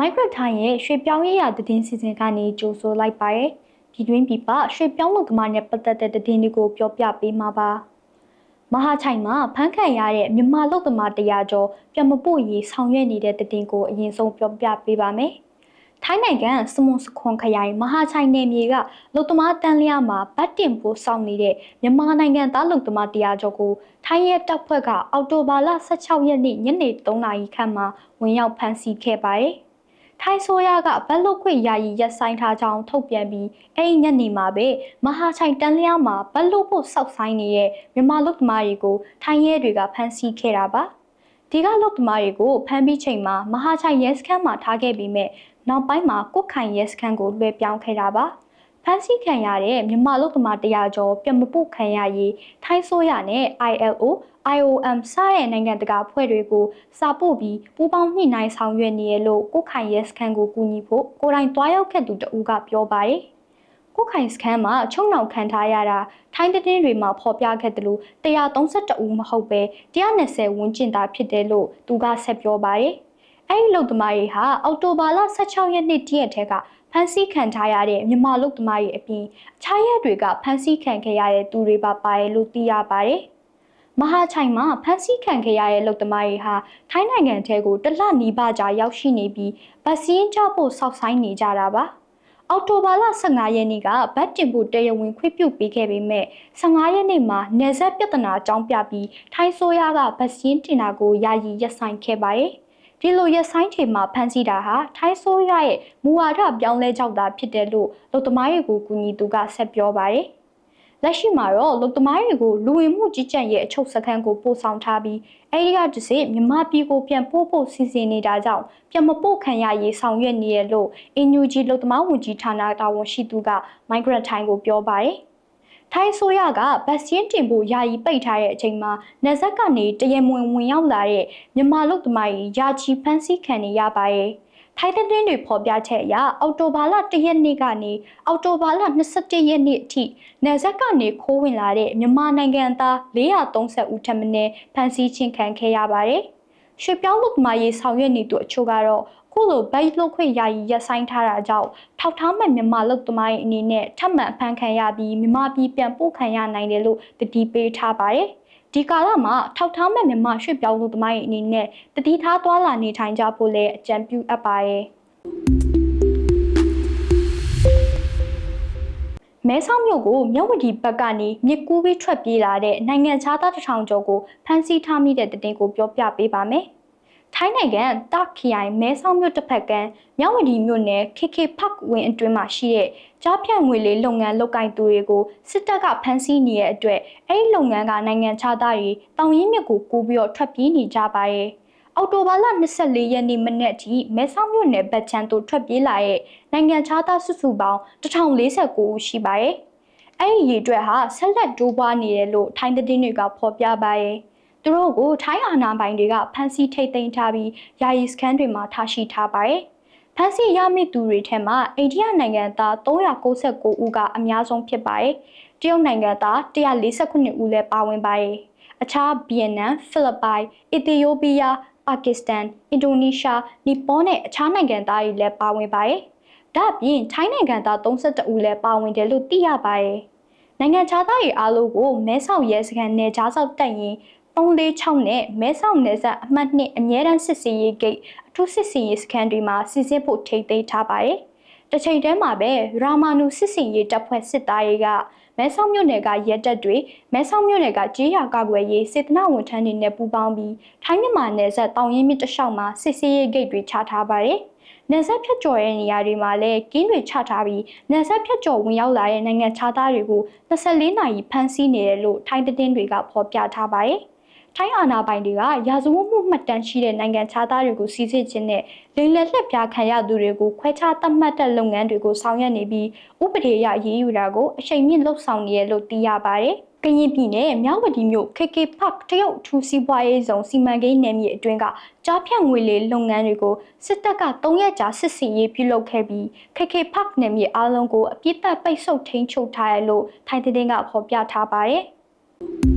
Migrant ထိုင်းရဲ့ရွှေပြောင်းရေးရာသတင်းစီစဉ်ကနေကြိုဆိုလိုက်ပါရယ်ဒီတွင်ပြပရွှေပြောင်းလုပ်သမားနဲ့ပတ်သက်တဲ့သတင်းတွေကိုပြောပြပေးမှာပါမဟာချိုင်မှာဖမ်းခံရတဲ့မြန်မာလုပ်သမားတရားကျော်ပြန်မပို့ရေးဆောင်ရွက်နေတဲ့သတင်းကိုအရင်ဆုံးပြောပြပေးပါမယ်ထိုင်းနိုင်ငံစမွန်စခွန်ခရိုင်မဟာချိုင်နယ်မြေကလုံသမားတန်းလျားမှာဗတ်တင်ဖို့စောင့်နေတဲ့မြန်မာနိုင်ငံသားလုံသမားတရားကျော်ကိုထိုင်းရဲတပ်ဖွဲ့ကအော်တိုဘာလ16ရက်နေ့ညနေ3နာရီခန့်မှာဝင်ရောက်ဖမ်းဆီးခဲ့ပါတယ်။ ထိုင်းဆိုရကဗတ်လုတ်ခွေယာယီရက်ဆိုင်ထားကြောင်းထုတ်ပြန်ပြီးအဲ့ဒီညနေမှာပဲမဟာချိုင်တန်းလျားမှာဗတ်လုတ်ဖို့စောက်ဆိုင်နေတဲ့မြန်မာလူသမားတွေကိုထိုင်းရဲတွေကဖမ်းဆီးခဲ့တာပါ။ဒီကလူသမားတွေကိုဖမ်းပြီးချိန်မှာမဟာချိုင်ရဲစခန်းမှာထားခဲ့ပြီးမဲ့နောက်ပိုင်းမှာကုတ်ခိုင်ရဲစခန်းကိုလွှဲပြောင်းခဲ့တာပါ။ဖမ်းဆီးခံရတဲ့မြန်မာလူသမားတရားကျော်ပြန်မပို့ခံရရေးထိုင်းဆိုရနဲ့ ILO IOM စတဲ့နိုင်ငံတကာအဖွဲ့တွေကိုစာပို့ပြီးပူးပေါင်းညှိနှိုင်းဆောင်ရွက်နေရလို့ကိုခိုင်ရဲစခန်းကိုကူညီဖို့ကိုယ်တိုင်တွားရောက်ခဲ့သူတဦးကပြောပါတယ်။ကိုခိုင်စခန်းမှာချုံနှောင်ခံထားရတာထိုင်းသတင်းတွေမှာဖော်ပြခဲ့တယ်လို့132ဦးမဟုတ်ပဲ120ဝန်းကျင်သာဖြစ်တယ်လို့သူကဆက်ပြောပါတယ်။အဲဒီလုံသမားတွေဟာအောက်တိုဘာလ16ရက်နေ့တည့်ရက်ထဲကဖမ်းဆီးခံထားရတဲ့မြန်မာလုံသမားတွေအပြင်အခြားရက်တွေကဖမ်းဆီးခံခဲ့ရတဲ့သူတွေပါပါတယ်လို့သိရပါတယ်။ မဟာချိုင်မှာဖမ်းဆီးခံခဲ့ရတဲ့လုံသမားတွေဟာထိုင်းနိုင်ငံထဲကိုတလနီးပါးကြာရောက်ရှိနေပြီးဗတ်စင်းကြဖို့စောက်ဆိုင်နေကြတာပါ။အောက်တိုဘာလ15ရက်နေ့ကဗတ်တင်ဖို့တရားဝင်ခွင့်ပြုပေးခဲ့ပေမဲ့15ရက်နေ့မှာနေဆက်ပြဿနာအကြောင်းပြပြီးထိုင်းဆိုးရကဗတ်စင်းတင်တာကိုယာယီရပ်ဆိုင်ခဲ့ပါတယ်။ဒီလိုရက်ဆိုင်ချိန်မှာဖမ်းဆီးတာဟာထိုင်းဆိုးရရဲ့မူဝါဒပြောင်းလဲကြောက်တာဖြစ်တယ်လို့လုံသမားတွေကိုကူညီသူကဆက်ပြောပါတယ်။ လက်ရှိမှာတော့လုံသမားတွေကိုလူဝင်မှုကြီးကြပ်ရဲ့အချုပ်စခန်းကိုပို့ဆောင်ထားပြီးအဲဒီကတည်းကမြမပြည်ကိုပြန်ပို့ဖို့စီစဉ်နေတာကြောင့်ပြန်မပို့ခံရရေးဆောင်ရွက်နေရလို့အင်ယူဂျီလုံသမားဝန်ကြီးဌာနတာဝန်ရှိသူက Migrant Time ကိုပြောပါတယ်ထိုင်းဆိုရကဗတ်စင်းတင်ဖို့ယာယီပိတ်ထားတဲ့အချိန်မှာနေဆက်ကနေတရမွင်ဝင်ရောက်လာတဲ့မြန်မာလူသမားကြီးယာချီဖန်းစီခံနေရပါရဲ့။ ထိုင်းသတင်းတွေဖော်ပြချက်အရအော်တိုဘာလ1ရက်နေ့ကနေအော်တိုဘာလ22ရက်နေ့အထိနယ်စပ်ကနေခိုးဝင်လာတဲ့မြန်မာနိုင်ငံသား430ဦးထပ်မံဖမ်းဆီးခြင်းခံခဲ့ရပါတယ်။ရွှေပြောင်းလူသမားရေးဆောင်ရွက်နေသူအချို့ကတော့ခုလိုဗိုက်လုတ်ခွင့်ယာယီရပ်ဆိုင်းထားတာကြောင့်ထောက်ထားမဲ့မြန်မာလူသမားရဲ့အနေနဲ့ထပ်မံဖမ်းခံရပြီးမြန်မာပြည်ပြန်ပို့ခံရနိုင်တယ်လို့တတိပေးထားပါတယ်။ ဒီကာလမှာထောက်ထားမဲ့မြန်မာရွှေ့ပြောင်းလူသမားရဲ့အနေနဲ့တတိထားသွားလာနေထိုင်ကြဖို့လည်းအကြံပြုအပ်ပါရဲ့မဲဆောက်မြို့ကိုမြဝတီဘက်ကနေမြစ်ကူးပြီးထွက်ပြေးလာတဲ့နိုင်ငံခြားသားတစ်ထောင်ကျော်ကိုဖမ်းဆီးထားမိတဲ့တဲ့တင်ကိုပြောပြပေးပါမယ်။ထိုင်းနိုင်ငံတာခီယိုင်မဲဆောက်မြို့တစ်ဖက်ကမြဝတီမြို့နယ် KK Park ဝင်းအတွင်းမှာရှိတဲ့ ကြားဖြတ်ငွေလေးလုပ်ငန်းလုပ်ကိုင်သူတွေကိုစစ်တပ်ကဖမ်းဆီးနေတဲ့အတွက်အဲ့ဒီလုပ်ငန်းကနိုင်ငံခြားသားတွေတောင်ရင်းမြစ်ကိုကူးပြီးတော့ထွက်ပြေးနေကြပါရဲ့အော်တိုဘာလ24ရက်နေ့မနေ့အထိမဲဆောက်မြို့နယ်ဗတ်ချန်သို့ထွက်ပြေးလာတဲ့နိုင်ငံခြားသားစုစုပေါင်း1049ဦးရှိပါရဲ့အဲ့ဒီရေအတွက်ဟာဆက်လက်တိုးပွားနေတယ်လို့ထိုင်းသတင်းတွေကဖော်ပြပါရဲ့သူတို့ကိုထိုင်းအာဏာပိုင်တွေကဖမ်းဆီးထိတ်သိမ်းထားပြီးယာယီစခန်းတွေမှာထားရှိထားပါတယ်။ ဖမ်းဆီးရမိသူတွေထဲမှာအိန္ဒိယနိုင်ငံသား369ဦးကအများဆုံးဖြစ်ပါတယ်။တရုတ်နိုင်ငံသား149ဦးလည်းပါဝင်ပါတယ်။အခြားဗီယက်နမ်၊ဖိလစ်ပိုင်၊အီသီယိုးပီးယား၊ပါကစ္စတန်၊အင်ဒိုနီးရှား၊နီပေါနဲ့အခြားနိုင်ငံသားတွေလည်းပါဝင်ပါတယ်။ဒါ့အပြင်ထိုင်းနိုင်ငံသား32ဦးလည်းပါဝင်တယ်လို့သိရပါတယ်။နိုင်ငံခြားသားတွေအားလုံးကိုမဲဆောက်ရဲစခန်းနယ်ကြားစောက်တက်ရင် 346နဲ့မဲဆောက်နယ်စပ်အမှတ်2အမြဲတမ်းစစ်စေးရေးဂိတ်အထူးစစ်စေးရေးစခန်းတွေမှာစစ်ဆေးဖို့ထိတ်သိမ်းထားပါတယ်။တစ်ချိန်တည်းမှာပဲရာမာနူစစ်စေးရေးတပ်ဖွဲ့စစ်သားတွေကမဲဆောက်မြို့နယ်ကရဲတပ်တွေမဲဆောက်မြို့နယ်ကကြေးရကာကွယ်ရေးစေတနာဝန်ထမ်းတွေနဲ့ပူးပေါင်းပြီးထိုင်းမြန်မာနယ်စပ်တောင်ရင်းမြစ်တစ်လျှောက်မှာစစ်ဆေးရေးဂိတ်တွေချထားပါတယ်။နယ်စပ်ဖြတ်ကျော်တဲ့နေရာတွေမှာလည်းကင်းတွေချထားပြီးနယ်စပ်ဖြတ်ကျော်ဝင်ရောက်လာတဲ့နိုင်ငံခြားသားတွေကို24နာရီဖမ်းဆီးနေတယ်လို့ထိုင်းသတင်းတွေကဖော်ပြထားပါတယ်။ ထိုင်းအာဏာပိုင်တွေကရာဇဝတ်မှုမှတ်တမ်းရှိတဲ့နိုင်ငံခြားသားတွေကိုစီစစ်ခြင်းနဲ့လိမ်လည်လက်ပြခံရသူတွေကိုခွဲခြားသတ်မှတ်တဲ့လုပ်ငန်းတွေကိုဆောင်ရွက်နေပြီးဥပဒေအရရေးယူတာကိုအချိန်မြင့်လှုပ်ဆောင်နေရလို့သိရပါတယ်။ကရင်ပြည်နယ်မြောက်ဝတီမြို့ KK Park တရုတ်ထူစီးပွားရေးဆောင်စီမံကိန်းနယ်မြေအတွင်းကကြားဖြတ်ငွေလေးလုပ်ငန်းတွေကိုစစ်တပ်က3ရက်ကြာစစ်စင်ရေးပြုလုပ်ခဲ့ပြီး KK Park နယ်မြေအလုံးကိုအပြစ်သက်ပိတ်ဆို့ထိန်းချုပ်ထားရလို့ထိုင်းသတင်းကဖော်ပြထားပါတယ်။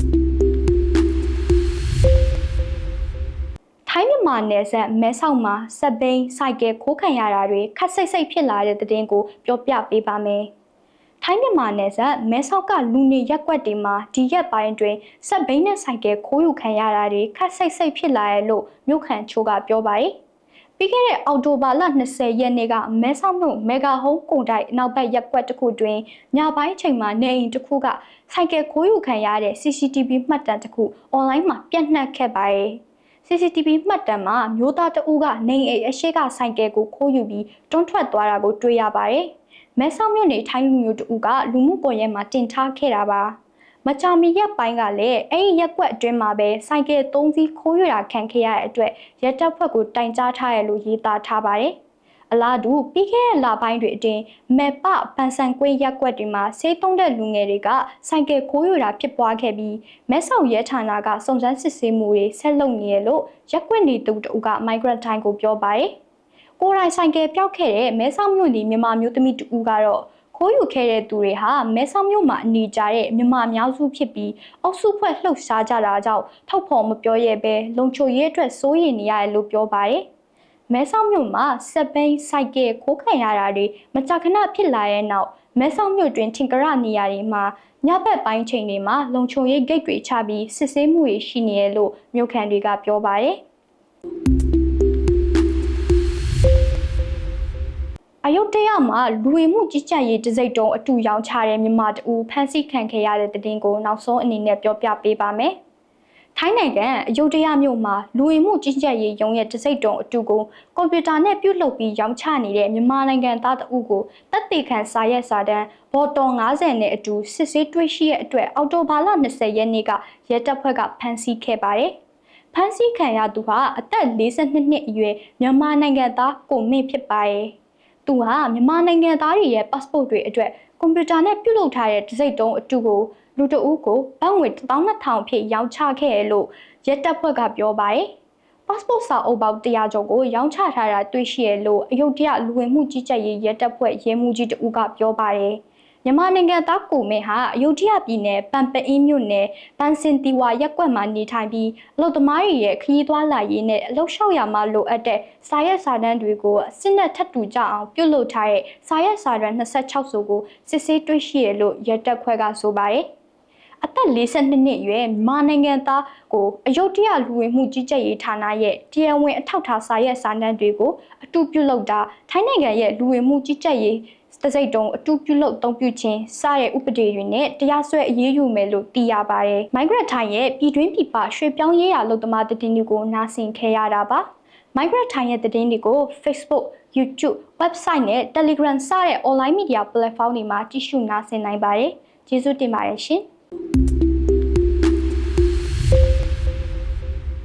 ထိုင်းမြန်မာနယ်စပ်မဲဆောက်မှာစက်ဘိန်းစိုက်ကဲခိုးခံရတာတွေခက်စိတ်စိတ်ဖြစ်လာတဲ့တဲ့တင်ကိုပြောပြပေးပါမယ်။ထိုင်းမြန်မာနယ်စပ်မဲဆောက်ကလူနေရက်ကွက်တွေမှာဒီရက်ပိုင်းတွင်စက်ဘိန်းနဲ့စိုက်ကဲခိုးယူခံရတာတွေခက်စိတ်စိတ်ဖြစ်လာရဲ့လို့မြို့ခံချို့ကပြောပါတယ်။ပြီးခဲ့တဲ့အောက်တိုဘာလ20ရက်နေ့ကမဲဆောက်မြို့မေဂါဟုံးကုန်တိုက်နောက်ဘက်ရက်ကွက်တစ်ခုတွင်ညပိုင်းချိန်မှာနေအိမ်တစ်ခုကဆိုင်ကယ်ခိုးယူခံရတဲ့ CCTV မှတ်တမ်းတစ်ခုအွန်လိုင်းမှာပြန့်နှံ့ခဲ့ပါတယ်။ CCTV မှတ်တမ်းမှာမျိုးသားတအူးကနေအိမ်အရှိကဆိုင်ကယ်ကိုခိုးယူပြီးတွန်းထွက်သွားတာကိုတွေ့ရပါတယ်။မဲဆောက်မြို့နေထိုင်းလူမျိုးတအူးကလူမှုကွန်ရက်မှာတင်ထားခဲ့တာပါ။မချာမီရက်ပိုင်းကလည်းအဲ့ဒီရက်ကွက်အတွင်းမှာပဲဆိုင်ကယ်၃စီးခိုးယူတာခံခဲ့ရတဲ့အတွက်ရက်တပ်ဖွဲ့ကိုတိုင်ကြားထားရလို့ရေးသားထားပါတယ်။ အလားတူပြီးခဲ့တဲ့လပိုင်းတွေအတွင်းမေပပန်ဆန်ကွေးရက်ကွက်တွေမှာဆေးသုံးတဲ့လူငယ်တွေကဆိုင်ကယ်ခိုးယူတာဖြစ်ပွားခဲ့ပြီးမဲဆောက်ရဲဌာနကစုံစမ်းစစ်ဆေးမှုတွေဆက်လုပ်နေရလို့ရက်ကွက်နေသူတို့က Migrant Time ကိုပြောပါတယ်။ကိုယ်တိုင်ဆိုင်ကယ်ပျောက်ခဲ့တဲ့မဲဆောက်မြို့နေမြန်မာမျိုးသမီးတူကတော့ခိုးယူခဲ့တဲ့သူတွေဟာမဲဆောက်မြို့မှာအနေကြတဲ့မြန်မာအများစုဖြစ်ပြီးအုပ်စုဖွဲ့လှုပ်ရှားကြတာကြောင့်ထောက်ဖော်မပြောရဲပဲလုံချိုရဲအတွက်စိုးရိမ်နေရတယ်လို့ပြောပါတယ်။ မဲဆောက်မြို့မှာစက်ဘိန်းစိုက်ကဲခိုးခံရတာတွေမကြာခဏဖြစ်လာတဲ့နောက်မဲဆောက်မြို့တွင်ထင်ကရနေရာတွေမှာညဘက်ပိုင်းချိန်တွေမှာလုံခြုံရေးဂိတ်တွေချပြီးစစ်ဆေးမှုတွေရှိနေရလို့မြို့ခံတွေကပြောပါတယ်အယုတ်တရမှာလူဝင်မှုကြီးကြပ်ရေးတစိမ့်တုံအတူရောင်းချတဲ့မြန်မာတူဖမ်းဆီးခံခဲ့ရတဲ့တဲ့တင်ကိုနောက်ဆုံးအနေနဲ့ပြောပြပေးပါမယ်။ ထိုင်းနိုင်ငံအယုတ်တရမြို့မှာလူဝင်မှုကြီးကြပ်ရေးရုံးရဲ့တစိမ့်တုံအတူကိုကွန်ပျူတာနဲ့ပြုလုပ်ပြီးရောင်းချနေတဲ့မြန်မာနိုင်ငံသားတအုပ်ကိုတပ်တေခံစာရက်စာတမ်းဘော်တော်90နဲ့အတူစစ်ဆေးတွေ့ရှိတဲ့အတွက်အော်တိုဘာလ20ရက်နေ့ကရဲတပ်ဖွဲ့ကဖမ်းဆီးခဲ့ပါတယ်။ဖမ်းဆီးခံရသူဟာအသက်42နှစ်အရွယ်မြန်မာနိုင်ငံသားကိုမင်းဖြစ်ပါတယ်။သူဟာမြန်မာနိုင်ငံသားတွေရဲ့ passport တွေအတွက်ကွန်ပျူတာနဲ့ပြုလုပ်ထားတဲ့တစိမ့်တုံးအတူကို လူတအုပ်ကိုဘတ်ငွေ12000ဖြစ်ရောင်းချခဲ့ရလို့ရဲတပ်ဖွဲ့ကပြောပါတယ်။ passport စာအုပ်ပေါင်း100ကျော်ကိုရောင်းချထားတာတွေ့ရှိရလို့အယုတ်တရလူဝင်မှုကြီးကြပ်ရေးရဲတပ်ဖွဲ့ရဲမှူးကြီးတဦးကပြောပါတယ်။မြန်မာနိုင်ငံသားကိုမင်းဟာအယုဒ္ဓယပြည်နယ်ပန်ပအင်းမြို့နယ်ပန်စင်တီဝါရက်ကွက်မှာနေထိုင်ပြီးအလုပ်သမားတွေရဲ့ခရီးသွားလာရေးနဲ့အလုပ်လျှောက်ရမှာလိုအပ်တဲ့စာရွက်စာတမ်းတွေကိုအစစ်နဲ့ထပ်တူကြအောင်ပြုလုပ်ထားတဲ့စာရွက်စာတမ်း26စုကိုစစ်ဆေးတွေ့ရှိရလို့ရက်တက်ခွဲကဆိုပါတယ် အသက်42နှစ်အရွယ်မြန်မာနိုင်ငံသားကိုအယုဒ္ဓယလူဝင်မှုကြီးကြပ်ရေးဌာနရဲ့တရားဝင်အထောက်ထားစာရွက်စာတမ်းတွေကိုအတူပြုလုပ်တာထိုင်းနိုင်ငံရဲ့လူဝင်မှုကြီးကြပ်ရေးတစိတ်တုံးအတူပြုလုပ်သုံးပြုခြင်းစတဲ့ဥပဒေတွေနဲ့တရားစွဲအရေးယူမယ်လို့သိရပါတယ်။ Migrant ထိုင်ရဲ့ပြည်တွင်းပြည်ပရွှေ့ပြောင်းရေးရာလုပ်သမားတည်င်းတွေကိုနားဆင်ခဲ့ရတာပါ။ Migrant ထိုင်ရဲ့တည်င်းတွေကို Facebook, YouTube, website နဲ့ Telegram စတဲ့ online media platform တွေမှာကြည့်ရှုနားဆင်နိုင်ပါတယ်။ကျေးဇူးတင်ပါတယ်ရှင်။ Thank you